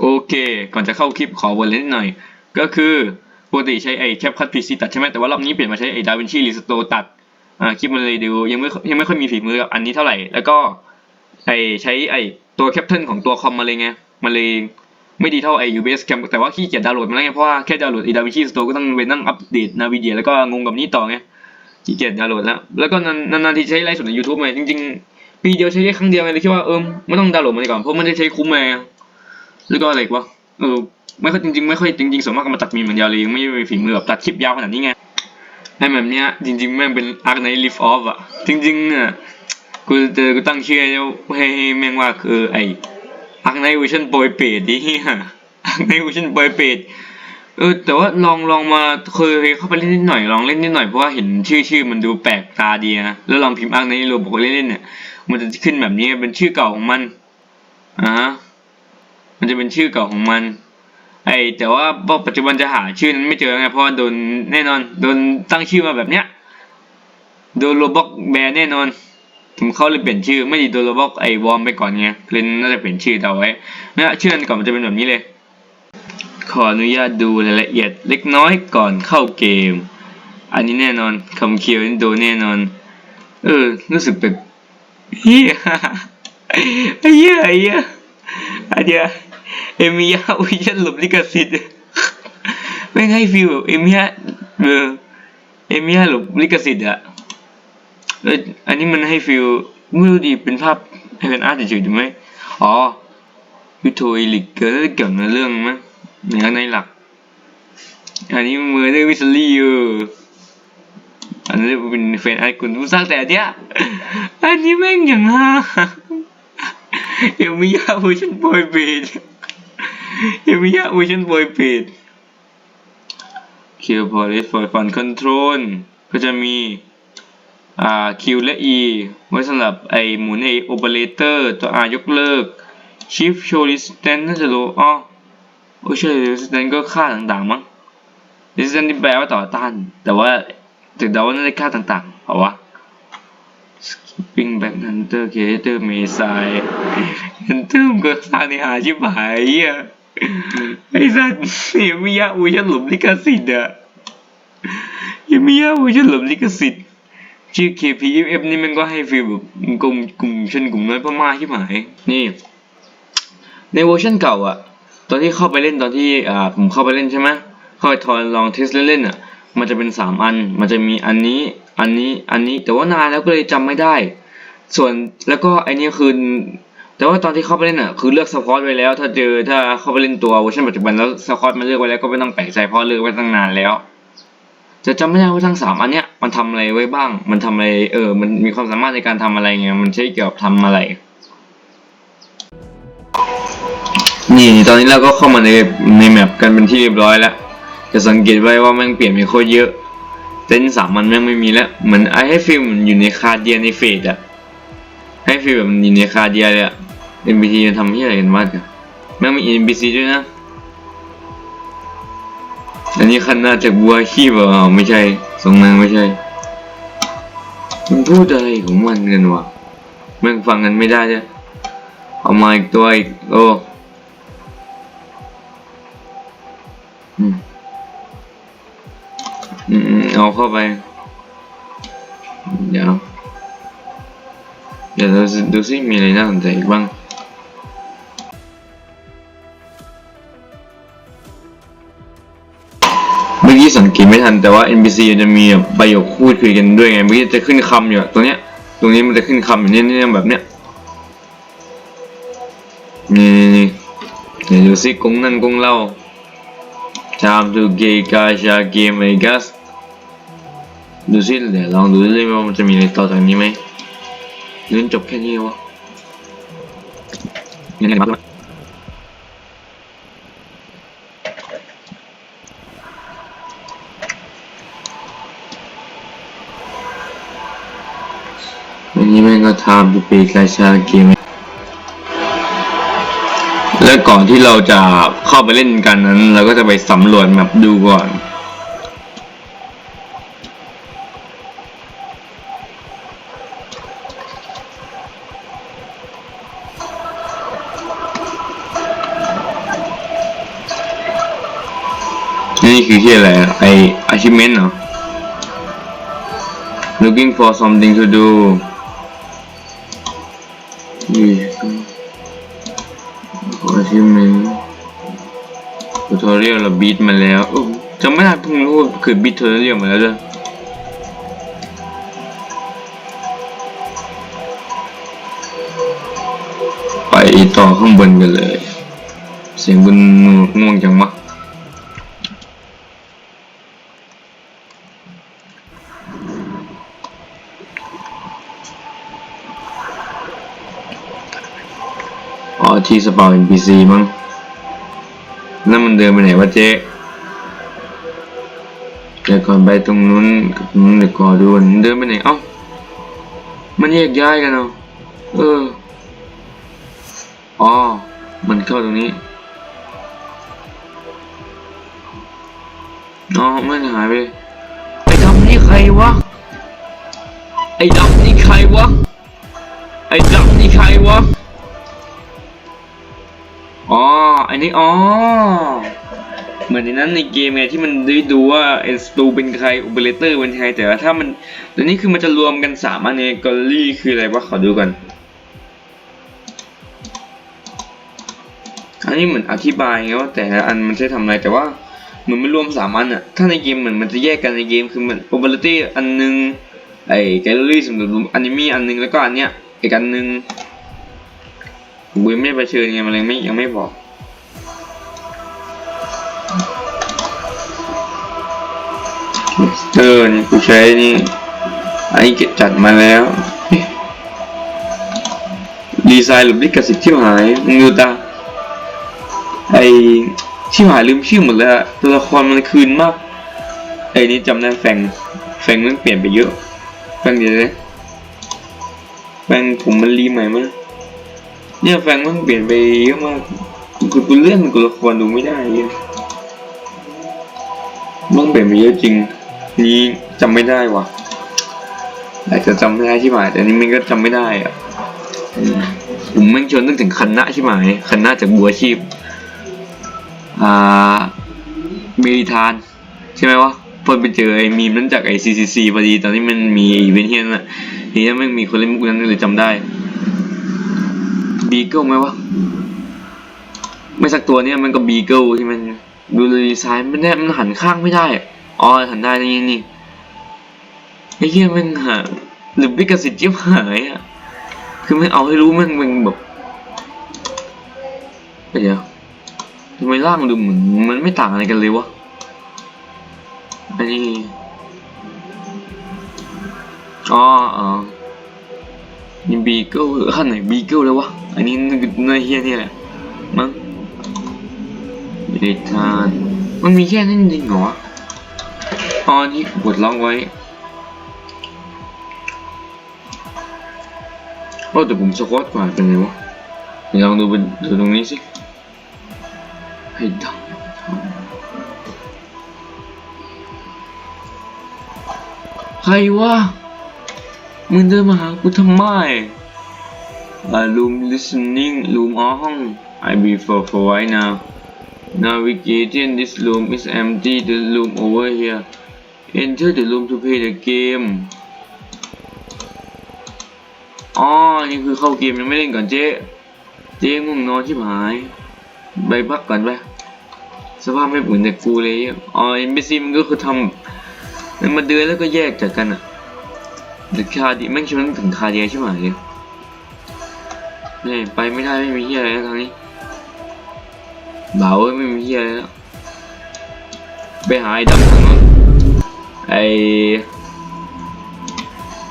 โอเค ก่อนจะเข้าคลิปขอวนเล่นหน่อย ก็คือปกติใช้ไอ้แคปคัตพีซีตัดใช่ไหมแต่ว่ารอบนี้เปลี่ยนมาใช้ไอ้ดาวินชีรีสโตตัดอ่าคลิปมันเลยดูยังไม่ยังไม่ค่อยมีฝีมือกับอันนี้เท่าไหร่ แล้วก็ไอ้ใช้ไอ้ตัวแคปเทิลของตัวคอมมาเลยไงมันเลยไม่ดีเท่าไอ UBS Cam แต่ว่าขี้เกียจดาวน์โหลดมาแล้วไงเพราะว่าแค่ดาวน์โหลดไอ้ดาวินชีสโตก็ต้องไปนั่งอัปเดตนาวิเดียแล้วก็งงกับนี้ต่อไงขี้เกียจดาวน์โหลดแล้วแล้วก็นานๆที่ใช้ไลฟ์สดใน YouTube ไงจริงๆปีเดียวใช้แค่ครั้งเดียวไงเลยคิดว่าเออไม่ต้องดาวน์โหลดมันดีกว่อนเพราะมันได้ใช้คุ้มไง แล้วก็อะไรกวะเออไม่ค่อยจริงๆไม่ค่อยจริงๆส่วนมากก็มาตัดมีเหมือนเดียวเลยไม่มีฝีมือแบบตัดคลิปยาวขนาดนี้ไงไอ้แบบเนี้ยจริงๆแม่งเป็น Arc Knight Lift Off อะจริงๆเนี่ยกูเจอกูตั้งชื่อให้ให้แม่งว่าคือไอ้ Arc Knight Version โปรยเปรตดิเฮีย Arc Knight Version โปรยเปรตเออแต่ว่าลองลองมาเคยเข้าไปเล่นนิดหน่อยลองเล่นนิดหน่อยเพราะว่าเห็นชื่อชื่อมันดูแปลกตาดีนะแล้วลองพิมพ์ Arc Knight โรบอกเล่นๆเนี่ยมันจะขึ้นแบบนี้เป็นชื่อเก่าของมันอ่าฮะ มันจะเป็นชื่อเก่าของมัน ไอแต่ว่าปัจจุบันจะหาชื่อนั้นไม่เจอไงเพราะโดนแน่นอนโดนตั้งชื่อมาแบบเนี้ยโดนโรบอกแบนแน่นอนผมเขาเลยเปลี่ยนชื่อไม่ดีโดนโรบอกไอวอมไปก่อนไงเลยน่าจะเปลี่ยนชื่อเอาไว้นะชื่อนั้นก่อนมันจะเป็นแบบนี้เลย ขออนุญาตดูรายละเอียดเล็กน้อยก่อนเข้าเกม อันนี้แน่นอนคำเคียวนี่โดนแน่นอน เออรู้สึกแบบเฮียไอ้เหี้ยเหี้ยเหี้ย เอมิยาวิชันหลบลิขสิทธิ์ไม่งให้ฟีลแบบเอมิยาเออเอมิยาหลบลิขสิทธิ์อะเอออันนี้มันให้ฟีลไม่รู้ดิเป็นภาพเป็นอาร์ตเฉยๆถูกไหมอ๋อวิโทอิลิกเกิดเกี่ยวกับเรื่องมั้ยอย่างในหลัก อันนี้มือได้วิสลี่เอออันนี้เป็นแฟนไอคุณผู้สร้างแต่อันเนี้ยอันนี้แม่งอย่างฮาเอมิยาวิชันบอยเบด ยังมีอะเวอร์ชันบอยเพจคิวพอลิสฟอร์ฟันคอนโทรลก็จะมีอ่า Q และ E ไว้สำหรับไอหมุนไอโอเปอเรเตอร์ตัว R ยกเลิก Shift Show Resistance น่าจะรู้อ๋อโอ้ใช่ Resistance ก็ค่าต่างๆมั้ง Resistance ที่แปลว่าต่อต้าน แต่ว่าถึงเดาว่าน่าจะค่าต่างๆเอาวะ Skipping Back Hunter Creator Messiah Hunter ก็สร้างในหาชิบหายอะ ไอ้สัสยังไม่ยากอูฉันหลบลิขสิทธิ์อะยังไม่ยากอูฉันหลบลิขสิทธิ์ชื่อ KPFF นี่มันก็ให้ฟีลแบบกลุ่มกลุ่มชนกลุ่มน้อยพม่าที่หมายนี่ ในเวอร์ชันเก่าอะตอนที่เข้าไปเล่นตอนที่อ่าผมเข้าไปเล่นใช่ไหมเข้าไปทอยลองเทสเล่นๆอะมันจะเป็นสามอัน มันจะมีอันนี้ อันนี้ อันนี้ แต่ว่านานแล้วก็เลยจำไม่ได้ ส่วนแล้วก็ไอนี้คือ แต่ว่าตอนที่เข้าไปเล่นอะคือเลือกสปอร์ตไว้แล้ว ถ้าเจอถ้าเข้าไปเล่นตัวเวอร์ชันปัจจุบันแล้วสปอร์ตมันเลือกไว้แล้วก็ไม่ต้องแปลกใจเพราะเลือกไว้ตั้งนานแล้วจะจำไม่ได้ว่าทั้งสามอันเนี้ยมันทำอะไรไว้บ้าง มันทำอะไรเออ มันมีความสามารถในการทำอะไรไงมันใช้เกี่ยวกับทำอะไร นี่ตอนนี้เราก็เข้ามาในในแมปกันเป็นที่เรียบร้อยแล้วจะสังเกตไว้ว่าม่งเปลี่ยนไปโคตรเยอะเต้นสามมันแม่งไม่มีแล้วเหมือนไอให้ฟิลมอยู่ในคาเดียในเฟสอะ ให้ฟีลแบบมันอยู่ในคาเดียเลยอะ NPC มันทำที่อะไรกันวะเนี่ยแม่งมี NPC ด้วยนะ อันนี้คันน่าจากบัวขี้เปล่าไม่ใช่ทรงนางไม่ใช่ มันพูดอะไรของมันกันวะแม่งฟังกันไม่ได้จ้ะเอามาอีกตัวอีกโอ้อืมอืมอืมเอาเข้าไป เดี๋ยว ดี๋ยวเราดูซิมีอะไรน่าสนใจอีกบ้างเมื่อกี้สังเกตไม่ทันแต่ว่า NPC จะมีแบบประโยคพูดคุยกันด้วยไงเมื่อกี้จะขึ้นคำอยู่ตรงเนี้ยตรงนี้มันจะขึ้นคำอยู่เนี่ยเนี่แบบเนี้ยนี่นี่นี่เดี๋ยวดูซิกงนั่นกงเล่า time to gay gacha game I guess ดูซิเดี๋ยวลองดูเรื่อยๆว่ามันจะมีอะไรต่อจากนี้ไหม เล่นจบแค่นี้วะยังไงมาอันนี้แม่งก็ทำดูปีกาชาเกมและก่อนที่เราจะเข้าไปเล่นกันนั้น เราก็จะไปสำรวจแมปดูก่อน นี่คือที่อะไรไอ achievement เหรอ looking for something to do นี่ achievement tutorial เราบีทมาแล้วจำไม่ได้เพิ่งรู้คือบีท tutorial มาแล้วด้วยไปต่อข้างบนกันเลย เสียงบนง่วงจังวะ ที่สปา NPC มั้งนั่นมันเดินไปไหนวะเจ๊เดี๋ยวก่อนไปตรงนู้นกับนู้นเดี๋ยวก่อนดูนเดินไปไหนเอ้ามันแยกย้ายกันเนาะเอออ๋อมันเข้าตรงนี้อ๋อมันหายไปไอ้ดำนี่ใครวะไอ้ดำนี่ใครวะไอ้ดำนี่ใครวะ นี้ อ๋อ เหมือนในนั้นในเกมไงที่มันได้ดูว่าเอ็นสตูเป็นใครโอเปอเรเตอร์เป็นใครแต่ว่าถ้ามันตัวนี้คือมันจะรวมกันสามอันในกอลลี่คืออะไรวะขอดูกันอันนี้เหมือนอธิบายไงว่าแต่ละอันมันใช้ทำอะไรแต่ว่าเหมือนมันรวมสามอันอะถ้าในเกมเหมือนมันจะแยกกันในเกมคือมันโอเปอเรเตอร์อันนึงไอ้แกลเลอรี่สำหรับรวมอนิเมะอันนึงแล้วก็อันเนี้ยอีกอันนึงกูยังไม่ไปเชิญไงมันเลยไม่ยังไม่บอก เออนี่กูใช้นี่ไอ้เก็บจัดมาแล้วดีไซน์หรือลิขสิทธิ์ที่หายมึงดูตาไอ้ที่หายลืมชื่อหมดเลยอะตัวละครมันคืนมากไอ้นี่จำได้แฟงแฟงมันเปลี่ยนไปเยอะแฟงเดี๋ยวเลยแฟงผมมันรีใหม่มั้ยเนี่ยแฟนมันเปลี่ยนไปเยอะมากคือกูเลื่อนกูละครดูไม่ได้เยอะมันเปลี่ยนไปเยอะจริง นี่จำไม่ได้ว่ะอาจจะจำไม่ได้ใช่ไหมแต่นี่มันก็จำไม่ได้อะผมแม่งชวนนึกถึงคันนะใช่ไหมคันนะจากบัวชีพ อ่าเมริทาน ใช่ไหมวะพอไปเจอไอ้มีมนั้นจากไอ้ CCC พอดีตอนที่มันมีอีเวนต์ที่นั่ะทีนี้แม่งมีคนเล่นมุกนั้นเลยจำได้บีเกิลไหมวะไม่สักตัวเนี่ยมันก็บีเกิลที่มันดูดีไซน์มันแน่มันหันข้างไม่ได้อะ อ๋อหันได้นี่นี่ไอ้เหี้ยมันหาหรือพิกสิทธิ์เจี๊ยบหายอะคือไม่เอาให้รู้มันมันแบบเดี๋ยวทำไมร่างดูเหมือนมันไม่ต่างอะไรกันเลยวะอันนี้อ๋ออ๋อนี่บีเกิลขั้นไหนบีเกิลแล้ววะอันนี้เนื้อเฮียนี่แหละมั้งเดทานมันมีแค่นั้นจริงเหรอวะ อ๋อนี่กดล็อกไว้โอ้แต่ผมสควอตกว่าเป็นไงวะเดี๋ยวลองดูบนดูตรงนี้สิ ให้ดังใครวะ มึงเดินมาหากูทำไม A room listening room on I be for for right now Navigating this room is empty the room over here Enter the room to play the game อ๋อ นี่คือเข้าเกมยังไม่เล่นก่อนเจ๊เจ๊ง่วงนอนชิบหายไปพักก่อนไปสภาพไม่เหมือนแต่กูเลยอะอ๋อ NPC มันก็คือทำมันมาเดินแล้วก็แยกจากกันอะหรือคาดีแม่งชวนถึงคาเดียใช่ไหมเนี่ยไปไม่ได้ไม่มีเฮียอะไรแล้วทางนี้เบาวไม่มีเฮียอะไรแล้วไปหาไอ้ดำทางนู้น ไอ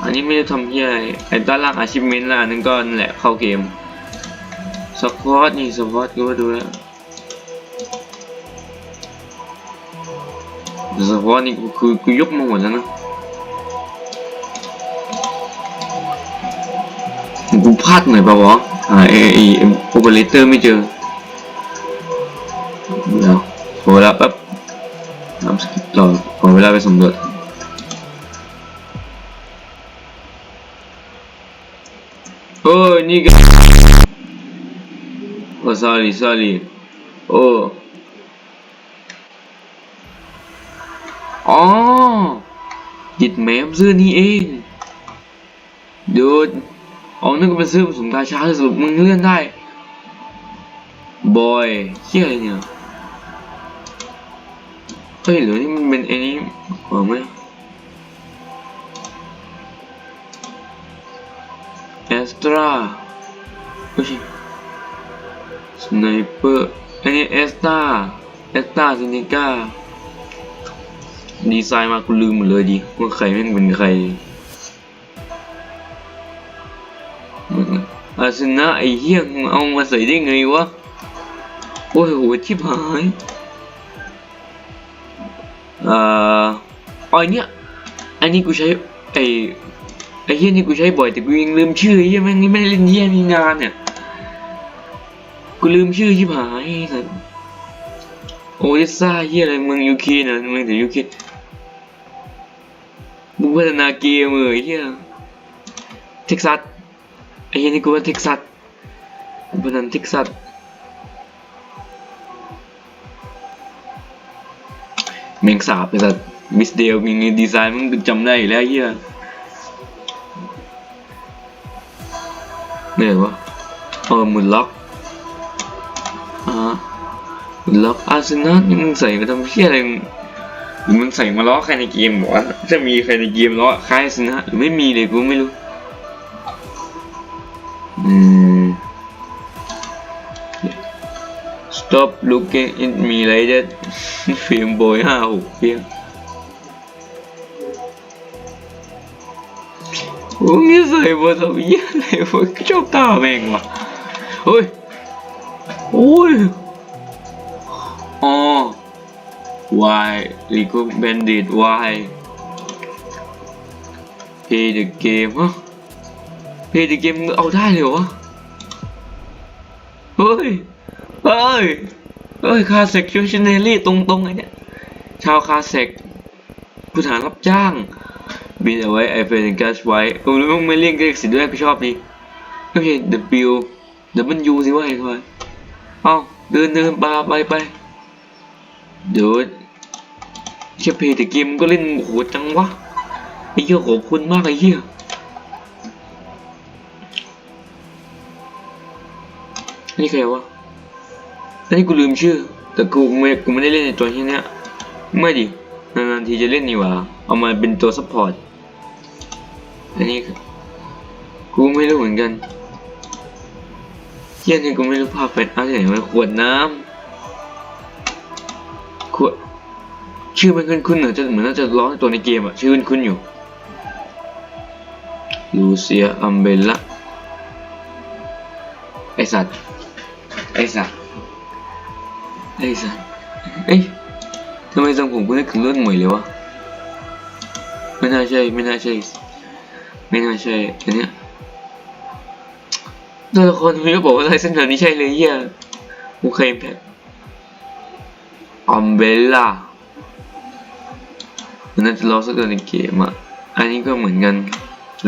อันนี้ไม่ได้ทำเฮียไรไอด้านล่างอาชีพเมนต์ละอันนึงก็นั่นแหละเข้าเกมสควอตนี่สควอตก็มาดูแล้วสควอตนี่คือกูยกมาหมดแล้วนะกูพลาดหน่อยเปล่าวะอ่าไอไอโอเปอเรเตอร์ไม่เจอเดี๋ยวขอเวลาแป๊บทำสกิปต่อขอเวลาไปสำรวจ โอ้ยนี่ก็โอ้ sorry sorry โอ้อ๋อหยิดแมมซื้อนี่เองดูดอ๋อนึกว่าเป็นซื้อผสมกาชาสรุปมึงเลื่อนได้บอยเฮียอะไรเนี่ยเฮ้ยหรือนี่มันเป็นไอ้นี้เหรอไหมแอสตรา ไม่ใช่สไนเปอร์อันนี้เอสตาเอสตาซินิก้าดีไซน์มากูลืมหมดเลยดิว่าใครแม่งเป็นใครมึงอาสนะไอ้เหี้ยมึงเอามาใส่ได้ไงวะ โอ้ยโหชิบหายอ่ออ๋ออนเนี้ยอันนี้กูใช้ไอ้ ไอ้เฮี้ยนี่กูใช้บ่อยแต่กูยังลืมชื่อเฮี้ยแม่งนี่ไม่ได้เล่นเฮี้ยนี่นานเนี่ยกูลืมชื่อชิบหายอ้สัสโอเดซ่าเฮี้ยอะไรเมืองยูเครนะเมืองแต่ยูเครนมึงพัฒนาเกมเออเฮี้ยเท็กซัสไอ้เฮี้ยนี่กูว่าเท็กซัสกูพันเท็กซัสแมงสาบไอ้สัสมิสเดลมีดีไซน์มันจำได้อยู่แล้วเฮี้ย เนี่ยวะเออหมุนล็อกอ่าหมุนล็อกอาร์เซนอลมึงใส่มาทำเฮียอะไรหรือมึงใส่มาล้อใครในเกมบอกว่าจะมีใครในเกมล้อใครอาร์เซนอลหรือไม่มีเลยกูไม่รู้อืม Stop looking at me like that ฟิล์มโบยห้าหกเพี้ย งโอ้ยใส่บทำเยี่ยอะไรวะชอบตาแม่งวะเฮ้ยโอ้ยอ๋อ why Lego Bandit why play the game ฮะ play the game เอาได้เลยวะเฮ้ยเฮ้ยเฮ้ยคาเซ็กชูชเนลี่ตรงๆไอ้เนี่ยชาวคาเซ็กผู้ฐานรับจ้าง บินเอาไว้ไอเฟนกัสไว้กูรู้ว่าไม่เลี่ยงเลขสิด้วยกูชอบดีโอเค W W สิว่าไอ้ควายเอาเดินเดินปาไปไปเดี๋ยวเชี่เพย์แต่เกมก็เล่นโหดจังวะไอ้เหี้ยขอบคุณมากไอ้เหี้ยนี่ใครวะนนี้กูลืมชื่อ แต่กูไม่กูไม่ได้เล่นในตัวที่เนี้ยไม่ดินานๆทีจะเล่นนี่หว่า เอามาเป็นตัวซัพพอร์ต อันนี้กูไม่รู้เหมือนกันเฮียนี่กูไม่รู้ภาพเป็นอะไรไหนวะขวดน้ำขวดชื่อมันคุ้นๆเหมือจะเหมือนน่าจะร้องตัวในเกมอะชื่อคุ้นๆอยู่ลูเซียอัมเบล่าไอสัตว์ไอสัตว์ไอสัสเอ้ยทำไมทรงผมกูนึกถึงเรื่องหมวยเลยวะไม่น่าใช่ไม่น่าใช่ ไม่น่าใช่อันเนี้ยตัวละครคุณก็บอกว่าลายเส้นแบบนี้ใช่เลยเหี้ยโอเคแพ็คอัมเบล่ามันน่าจะรอสักตัวในเกมอะ อันนี้ก็เหมือนกัน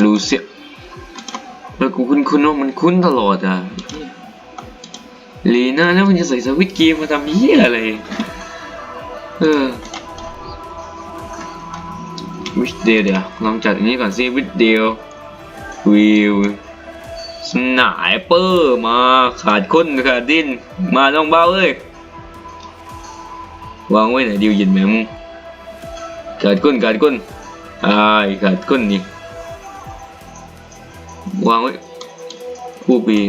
ลูเซียแล้วกูคุ้นๆว่ามันคุ้นตลอดอะลีน่าแล้วมันจะใส่สวิตเกมมาทำเหี้ยอะไร เออ วิชเดลเดี๋ยวลองจัดอันนี้ก่อนสิวิชเดลวิวสไนเปอร์มาขาดคนขาดดิน มาต้องเบ้าเอ้ยวางไว้ไหนดิวยินแม่มึงขาดก้นขาดก้นอายขาดก้นนี่วางไว้ผู้ปี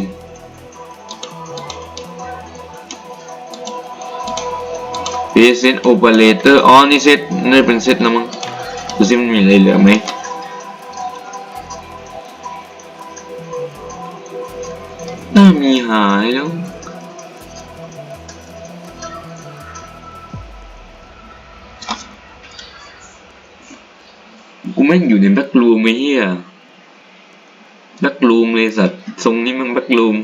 เพเซตโอเปอเรเตอร์อ๋อนี่เซตนี่เป็นเซตนะมั้ง ดูสิมันมีอะไรเหลือไหมน่ามีหายแล้วกูแม่งอยู่ในแบ็กรูมไอ้เหี้ยแบ็กรูมเลยสัตว์ทรงนี้มันแบ็กรูม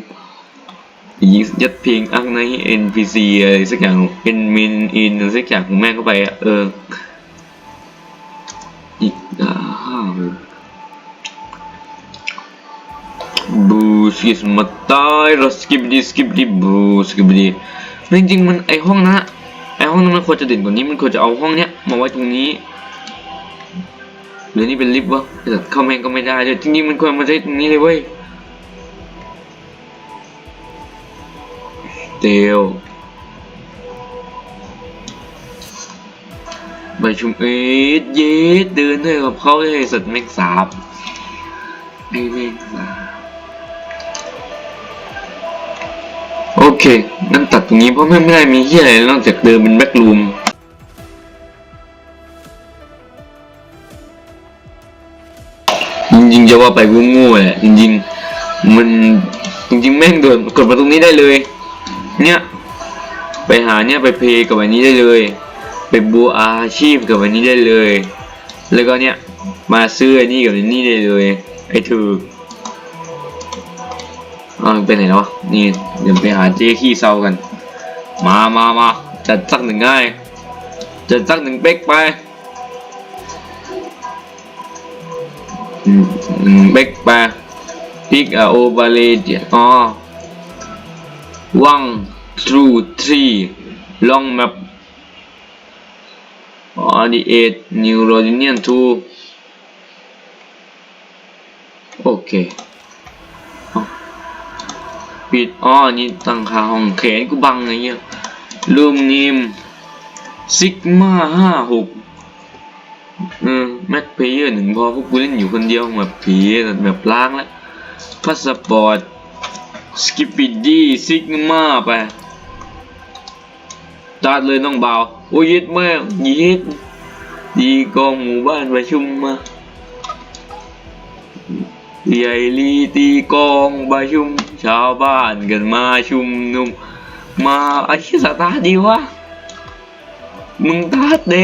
ยิงยัดเพลงอักใน NPC อะไรสักอย่างเป็นมินอินสักอย่างของแม่งเข้าไปอะเอออี บูสกิสมาตายรสกิบดีสกิบดีบูสกิบดีจริงๆมันไอห้องนะไอห้องนั้นมันควรจะเด่นกว่านี้มันควรจะเอาห้องเนี้ยมาไว้ตรงนี้หรือนี่เป็นลิฟต์วะแต่เข้าแม่งก็ไม่ได้เลยจริงๆมันควรมาใช้ตรงนี้เลยเว้ยเดลประชุมเอ็ดเย็ดเดินด้วยกับเขาเลยสัตว์แม่งสาบไอ้แม่งสาบ เคงั้นตัดตรงนี้เพราะแม่ไม่ได้มีเฮียอะไรนอกจากเดินเป็นแบ็กรูมจริงๆจะว่าไปกูโง่แหละจริงๆมันจริงๆแม่งโดดกดมาตรงนี้ได้เลย เนี่ยไปหาเนี่ยไปเพย์กับอันนี้ได้เลย ไปบูอาชีพกับอันนี้ได้เลย แล้วก็เนี่ยมาซื้ออันนี้กับอันนี้ได้เลยไอ้ถือ อ้าวไปไหนแล้ววะ นี่เดี๋ยวไปหาเจ๊ขี้เศร้ากัน มามามาจัดสักหนึ่งง่ายจัดสักหนึ่งเป๊กไปอืมอืมเบกไปพิกอโอบาเลเดียอ๋อ one two three long map อ๋อ the eight new Rodinian two โอเค ปิดอ๋อนี่ตั้งค่าห้องแขนกูบังอะไรเงี้ยรูมนิมซิกมาห้าหกเออแม็กเพเยอร์หนึ่งพอพวกกูเล่นอยู่คนเดียวแบบผีแบบล้างแล้วพาสปอร์ตสกิปปิดดี้ซิกมาไปตัดเลยน้องเบาโอ้ยยิดแม่งยิดดีกองหมู่บ้านประชุมมาใหญ่ลีตีกองประชุม ชาวบ้านกันมาชุมนุม มาไอ้ที่สตาร์ดีวะมึงตาร์ทเด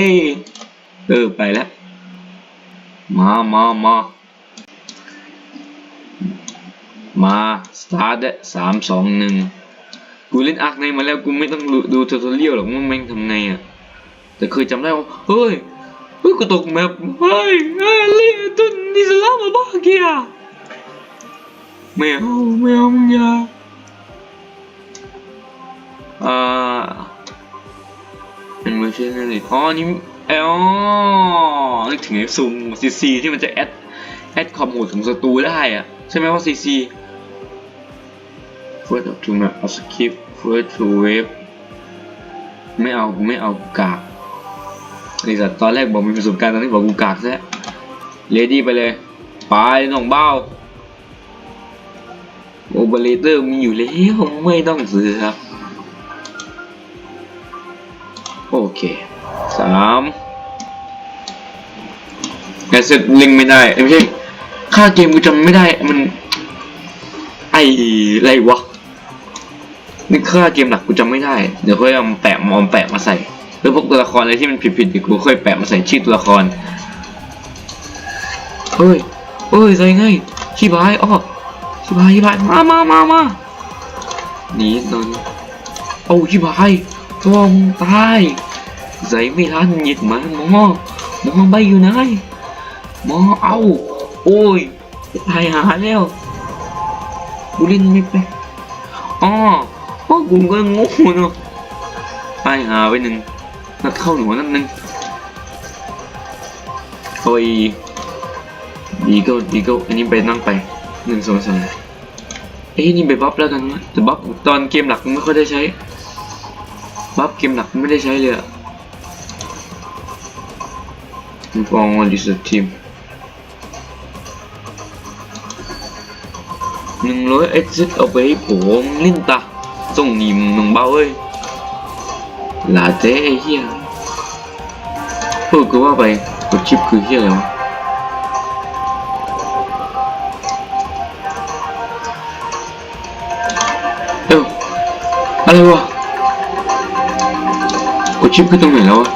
เออไปแล้ว มามามามาสตาร์ทสามสองหนึ่งกูเล่นอาร์คในมาแล้วกูไม่ต้องดูดูทูทอเรียลหรอกว่าแม่งทำไงอะแต่เคยจำได้ว่า เฮ้ย เฮ้ยกูตกแมปเฮ้ยเฮ้ยเลีตุนนิสลามาบ้าเกีย ไม่เอาไม่เอามึงอย่าอ่าเป็นเวอร์ชันอะไรอ๋อนี่เอ๋อนึกถึงไอ้ซูมซีซีที่มันจะแอดแอดความโหดของศัตรูได้อะใช่ไหมว่าซีซี First to map a skip first to wave ไม่เอากูไม่เอากูกากไอ้สัตว์ตอนแรกบอกมีประสบการณ์ตอนนี้บอกกูกากซะเลดี้ไปเลยไปน้องเบ้า เปอเรเตอร์มีอยู่แล้วไม่ต้องซื้อครับ โอเคสามแอสเซทลิงไม่ได้เอ้ยไม่ใช่ค่าเกมกูจำไม่ได้มันไอไรวะนี่ค่าเกมหลักกูจำไม่ได้ เดี๋ยวค่อยเอามแปะมอมแปะมาใส่ แล้วพวกตัวละครอะไรที่มันผิดๆเดี๋ยวกูค่อยแปะมาใส่ชื่อตัวละครเฮ้ยเฮ้ยใส่ไงชิบายอ้อ ชิบหายชิบหายมามามามาหนีตอนโอ้ชิบหายทองตายใส่ไม่ทันหยิบมาหมอหมอใบอยู่ไหนหมอเอาโอ้ยตายหาแล้วกูเล่นไม่เป็นอ๋อพวกกูก็งงเนาะตายหาไปหนึ่งนัดเข้าหนูนั่นหนึ่งโอ้ยดีก็ดีก็อันนี้ไปนั่งไปหนึ่งสองสาม เอ้ยนี่ไปบัฟแล้วกันวะแต่บัฟตอนเกมหลักไม่ค่อยได้ใช้บัฟเกมหลักไม่ได้ใช้เลยอะมันฟองวันดิสทีมหนึ่งร้อยเอ็กซิสเอาไปให้ผมลิ้นตาส่งหนีมหนึ่งเบาเอ้ยลาเต้ไอ้เหี้ยพูดก็ว่าไปกดชิปคือเหี้ยอะไรวะ อะไรวะกดชิปคือตรงไหนแล้วอะ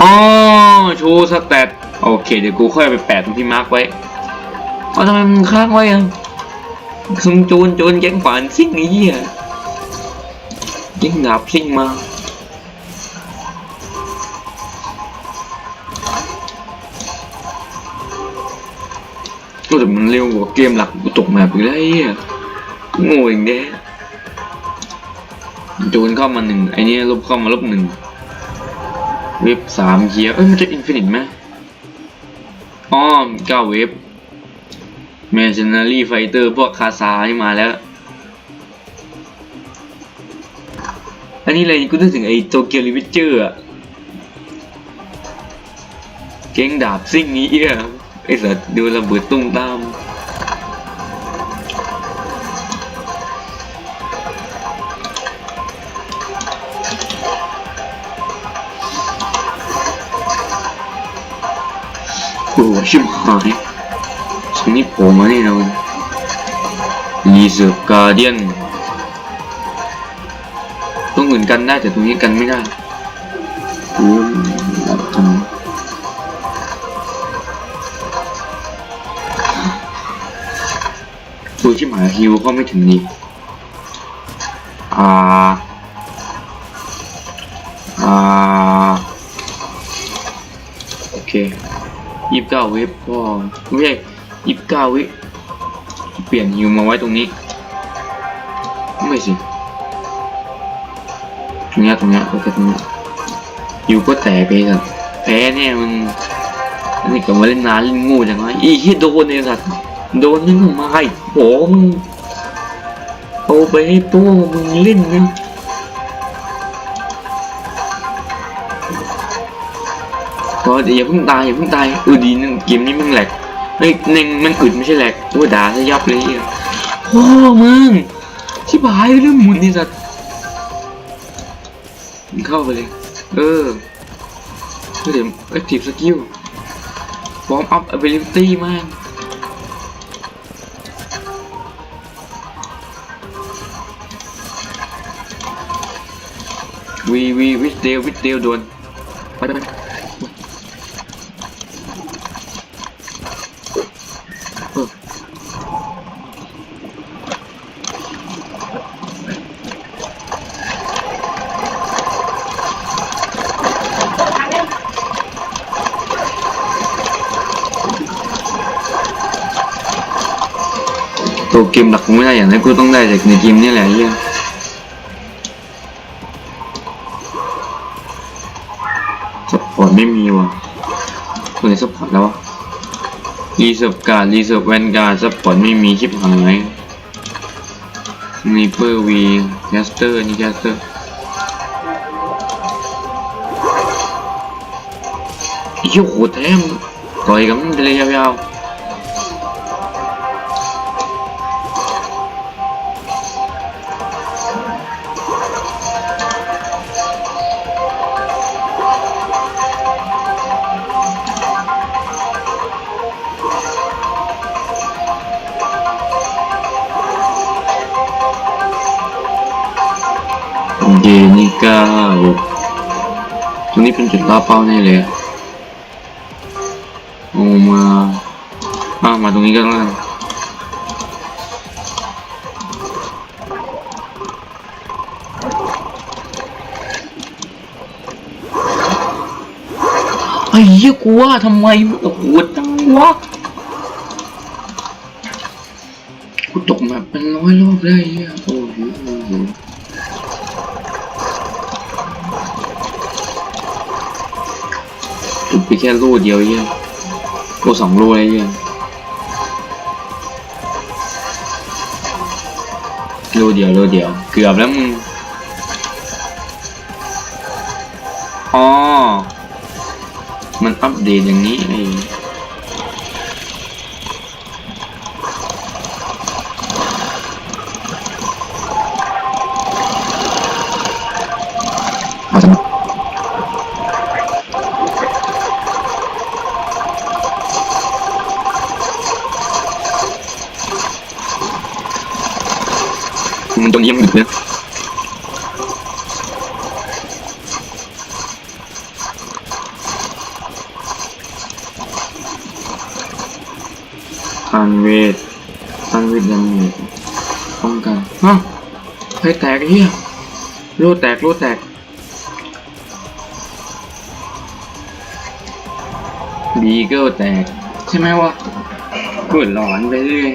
อ๋อโชว์สแตทโอเค เดี๋ยวกูค่อยไปแปะตรงที่มาร์กไว้เอาทำไมมึงค้างไว้อะสมโจรโจรแก๊งฝันซิ่งไอ้เหี้ยยิงดาบซิ่งมาก็แต่มันเร็วกว่าเกมหลักกูตกแมปอีกแล้วไอ้ เหี้ยโง่เองแน่โจนเข้ามาหนึ่งไอเนี้ยลบเข้ามาลบหนึ่งเว็บสามเฮียเอ้ยมันจะอินฟินิตไหมอ้อมเก้าเว็บ Mercenary Fighter พวกคาซานี่มาแล้ว อันนี้เลยกูนึกถึงไอ้โตเกียวรีวิเจอร์อะเก่งดาบซิ่งนี้เอี้ยไอ้สัตว์ดูระเบิดตุ้มตาม ฟการเดียนตรงอื่นกันได้แต่ตรงนี้กันไม่ได้โอ้ยทำไมดูชิบหายฮิวเขาไม่ถึงนี่าวิพ่อไม่ใช่ยี่สิบเก้าวิเปลี่ยนฮิวมาไว้ตรงนี้ ไม่สิตรงนี้ตรงนี้โอเคตรงนี้ยฮิวก็แตกไปสัตว์แพ้เนี่ยมันอันนี้ก็มาเล่นนานเล่นงูจังวะอีที่โดนเนี่ยสัตว์โดนนึงมาไอ้โหมึงเอาไปให้โป้มึงเล่นนะ พอเดี๋ยวอย่าเพิ่งตายอย่าเพิ่งตายออดีนึงเกมนี้มึงแหลกเฮ้ยเน่งมันอึดไม่ใช่แหลกโอ้ด่าซะยับเลยเหี้ยโอ้มึงชิบหายเรื่องหมุนนี่สัตว์มึงเข้าไปเลย เออเดี๋ยว active skill warm up ability มากวีวีวิสเดลวิสเดลโดนไปไปไป ตัว เกมหลักกูไม่ได้อย่างนั้นกูต้องได้จากในเกมนี่แหละเฮียสปอร์ตไม่มีว่ะตัวไหนสปอร์ตแล้ววะรีเซิร์ฟการ์ดรีเซิร์ฟแวนการ์ดสปอร์ตไม่มีชิบหายนีเปอร์วีแคสเตอร์นี่แคสเตอร์ไอ้เหี้ยโหดแท้มต่อยกันเลยยาวๆาตรงนี้เป็นจุดล่าเป้าแน่เลยอะโอ้มาอ้ามาตรงนี้ก็แล้วกันไอ้เหี้ยกูว่าทำไมโอ้โหจังวะกูตกแบบเป็นร้อยรอบได้เหี้ยโอ้ แค่รูเดียวเยี่ยรูสองรูเลยเยี่ยรูเดียวรูเดียว เกือบแล้วมึงอ๋อมันอัปเดตอย่างนี้ไอ้ ตรงนี้ยังดึกเลยทานเวททานเวทดาเมจป้องกันฮะใครแตกเหี้ยโลดแตกโลดแตกบีเกิลแตก ใช่ไหมวะกดหลอนไปเรื่อย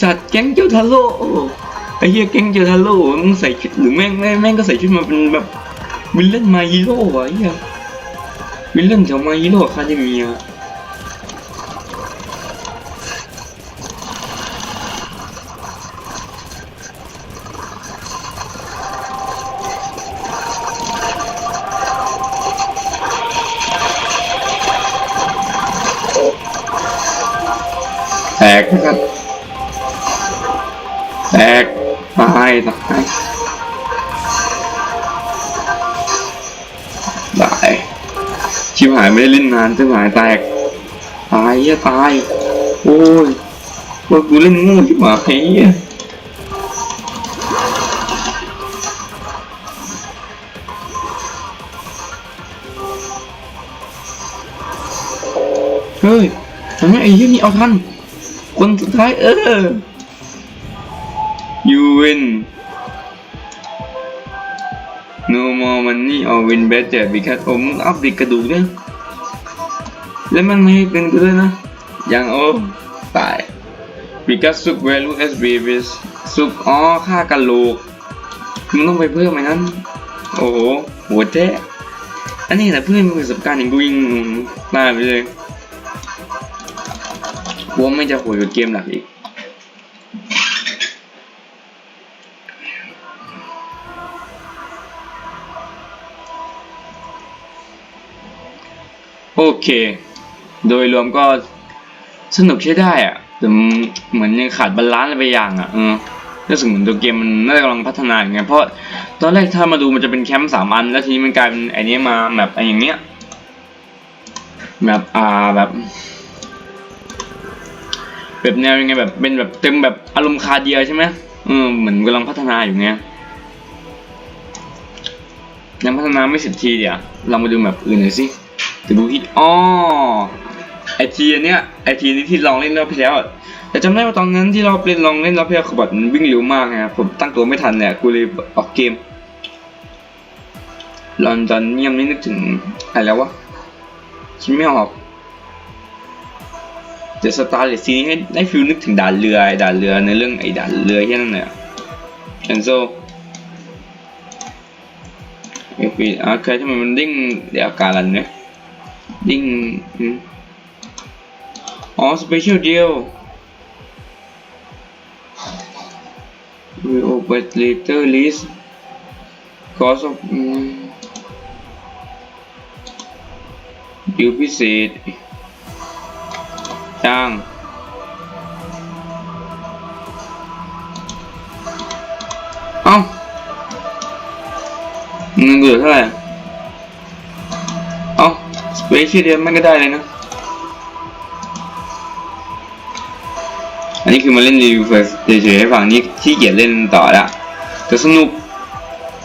สัตว์แก๊งเจ้าทาโร่ไอ้เหี้ยแก๊งเจ้าทาโร่มึงใส่ชุดหรือแม่งแม่งแม่งก็ใส่ชุดมาเป็นแบบวิลเลนมาฮีโร่ะไอ้เหี้ยวิลเลนแถวมาฮีโร่คาเดเมียแตกนะครับ ตายตายตายชิบหายไม่ได้เล่นนานชิบหายแตก ตายเหี้ยตาย โอ้ยว่ากูเล่นงูชิบหายเหี้ยเฮ้ยทำไมไอ้เหี้ยนี่เอาทันคนสุดท้ายเออ win no more money or win better because ผมอัพเด็กกระดูกเนี่ยแล้วมันไม่ให้เงินกูด้วยนะยังโอ้ตาย because สุก value as babies สุกอ๋อค่ากระโหลกมึงต้องไปเพิ่มไหมนั้น โอ้โหหัวแท้อันนี้แหละเพื่อนมีประสบการณ์อย่างกูยิงตายไปเลยว่าไม่จะโหดกว่าเกมหลักอีก โอเค โดยรวมก็สนุกใช้ได้อะแต่เหมือนยังขาดบาลานซ์อะไรไปอย่างอะเออรู้สึกเหมือนตัวเกมมันน่าจะกำลังพัฒนาอย่างเงี้ยเพราะตอนแรกถ้ามาดูมันจะเป็นแคมป์สามอัน แล้วทีนี้มันกลายเป็นไอ้นี้มาแบบไอ้อย่างเงี้ยแบบอ่าแบบแบบแนวยังไงแบบเป็นแบบเต็มแบบอารมณ์คาเดียใช่ไหมเออเหมือนกำลังพัฒนาอยู่เงี้ยยังพัฒนาไม่เสร็จทีเดียวเรามาดูแบบอื่นหน่อยสิ จะดูที่อ๋อไอทีเนี้ยไอทีนี้ที่ลองเล่นรอบที่แล้วแต่จำได้ว่าตอนนั้นที่เราเล่นลองเล่นรอบที่แล้วคือแบบมันวิ่งเร็วมากนะครับผมตั้งตัวไม่ทันเนี่ยกูเลยออกเกมลอนดอนเนียมนี่นึกถึงอะไรแล้ววะคิดไม่ออกแต่สตาร์เลสซีนี้ให้ได้ฟิลนึกถึงด่านเรือด่านเรือในเรื่องไอ้ด่านเรือที่นั่นเนี่ยแคนโซเอฟบีอะเคยทำไมมันดิ้งเดี๋ยวอาการอะไรเนี่ย ดิ้งอ๋อสเปเชียลเดียว we open later list cost of อืมดิวพิเศษจ้างเอ้าเงินเดือเท่าไหร่ เปเชียลเดียมันก็ได้เลยนะ อันนี้คือมาเล่นรีวิวเฉยๆให้ฟังนี่ที่เกียจเล่นต่อละแต่สนุก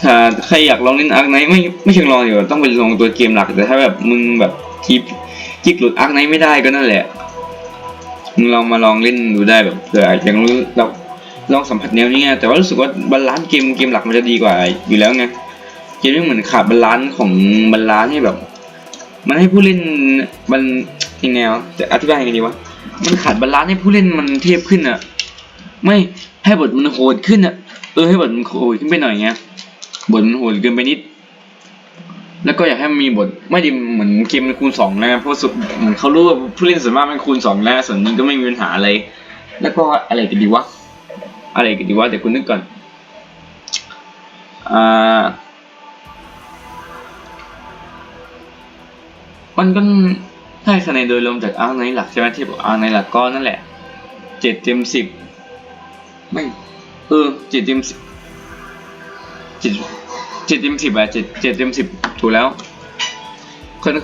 ถ้าใครอยากลองเล่นอาร์คไนไม่ไม่เชิงลองเดี๋ยวต้องไปลองตัวเกมหลักแต่ถ้าแบบมึงแบบทีจิกหลุดอาร์คไนไม่ได้ก็นั่นแหละมึงลองมาลองเล่นดูได้แบบเผื่อยากรู้เราลองสัมผัสแนวนี้ไงแต่ว่ารู้สึกว่าบาลานซ์เกมเกมหลักมันจะดีกว่าอยู่แล้วไงเกมนี้เหมือนขาดบาลานซ์ของบาลานซ์ให้แบบ มันให้ผู้เล่นมันยังไงวะจะอธิบายยังไงดีวะมันขาดบาลานซ์ให้ผู้เล่นมันเทพขึ้นอะไม่ให้บทมันโหดขึ้นอะเออให้บทมันโหดขึ้นไปหน่อยไงบทมันโหดเกินไปนิด แล้วก็อยากให้มันมีบทไม่ดีเหมือนเกมมันคูณสองนะเพราะสุดเหมือนเขารู้ว่าผู้เล่นส่วนมากมันคูณสองแล้วส่วนนี้ก็ไม่มีปัญหาอะไรแล้วก็อะไรกันดีวะอะไรกันดีวะเดี๋ยวคุณนึกก่อนอ่า มันก็ให้คะแนนโดยรวมจากอาร์ในหลักใช่ไหมที่บอกอาร์ในหลักก็นั่นแหละเจ็ดเต็มสิบไม่เออเจ็ดเต็มสิบเจ็ดเจ็ดเต็มสิบอะเจ็ดเจ็ดเต็มสิบถูกแล้วค่อน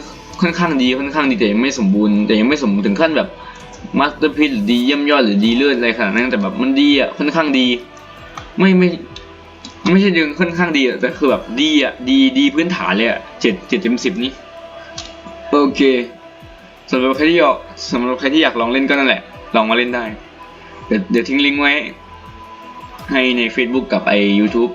ค่อนข้างดีค่อนข้างดีแต่ยังไม่สมบูรณ์แต่ยังไม่สมบูรณ์ถึงขั้นแบบมาสเตอร์พีหรือดีเยี่ยมยอดหรือดีเลิศอะไรขนาดนั้นแต่แบบมันดีอะค่อนข้างดี ไม่ไม่ไม่ใช่ยังค่อนข้างดีแต่คือแบบดีอะดีดีพื้นฐานเลยอะเจ็ดเจ็ดเต็มสิบนี่ โอเคสำหรับใครที่อยากสำหรับใครที่อยากลองเล่นก็นั่นแหละ ลองมาเล่นได้ เดี๋ยวเดี๋ยวทิ้งลิงก์ไว้ ให้ใน Facebook กับไอ YouTube